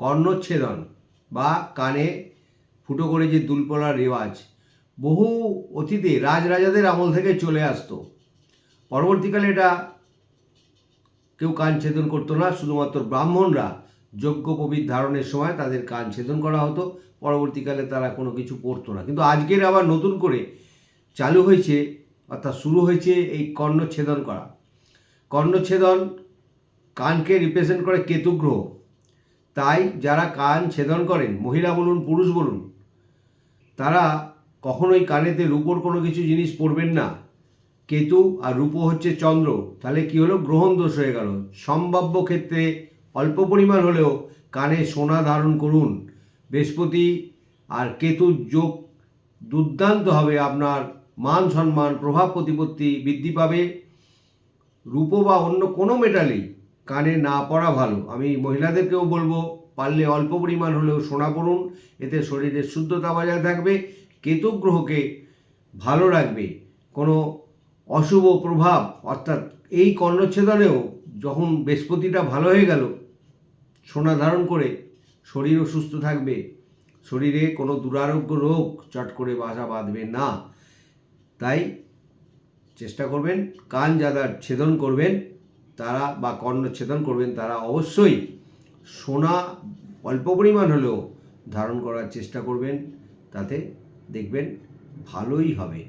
কর্ণচ্ছেদন বা কানে ফুটো করে যে দুল পড়ার রেওয়াজ, বহু অতীতে রাজরাজাদের আমল থেকে চলে আসতো। পরবর্তীকালে এটা কেউ কান ছেদন করতো না, শুধুমাত্র ব্রাহ্মণরা যজ্ঞ পবিত ধারণের সময় তাদের কান ছেদন করা হতো, পরবর্তীকালে তারা কোনো কিছু পড়তো না। কিন্তু আজকের আবার নতুন করে চালু হয়েছে, অর্থাৎ শুরু হয়েছে এই কর্ণচ্ছেদন করা। কর্ণচ্ছেদন কানকে রিপ্রেজেন্ট করে কেতু গ্রহ তাই যারা কান ছেদন করেন, মহিলা বলুন, পুরুষ বলুন, তারা কখনোই কানেতে রূপোর কোনো কিছু জিনিস পরবেন না। কেতু আর রূপো হচ্ছে চন্দ্র। তাহলে কি হলো? গ্রহণ দোষ হয়ে গেল। সম্ভাব্য ক্ষেত্রে অল্প পরিমাণ হলেও কানে সোনা ধারণ করুন। বৃহস্পতি আর কেতুর যোগ দুর্দান্ত হবে। আপনার মান সম্মান, প্রভাব প্রতিপত্তি বৃদ্ধি পাবে। রূপো বা অন্য কোনো মেটালেই কানে না পড়া ভালো। আমি মহিলাদেরকেও বলব, পারলে অল্প পরিমাণ হলেও সোনা পড়ুন, এতে শরীরের শুদ্ধতা বজায় থাকবে, কেতু গ্রহকে ভালো রাখবে। কোনো অশুভ প্রভাব, অর্থাৎ এই কর্ণচ্ছেদনেও যখন বৃহস্পতিটা ভালো হয়ে গেল, সোনা ধারণ করে শরীরও সুস্থ থাকবে। শরীরে কোনো দুরারোগ্য রোগ চট করে বাসা বাঁধবে না। তাই চেষ্টা করবেন, কান যারা ছেদন করবেন তারা বা কর্ণ ছেদন করবেন, তারা অবশ্যই সোনা অল্প পরিমাণ হলেও ধারণ করার চেষ্টা করবেন, তাতে দেখবেন ভালোই হবে।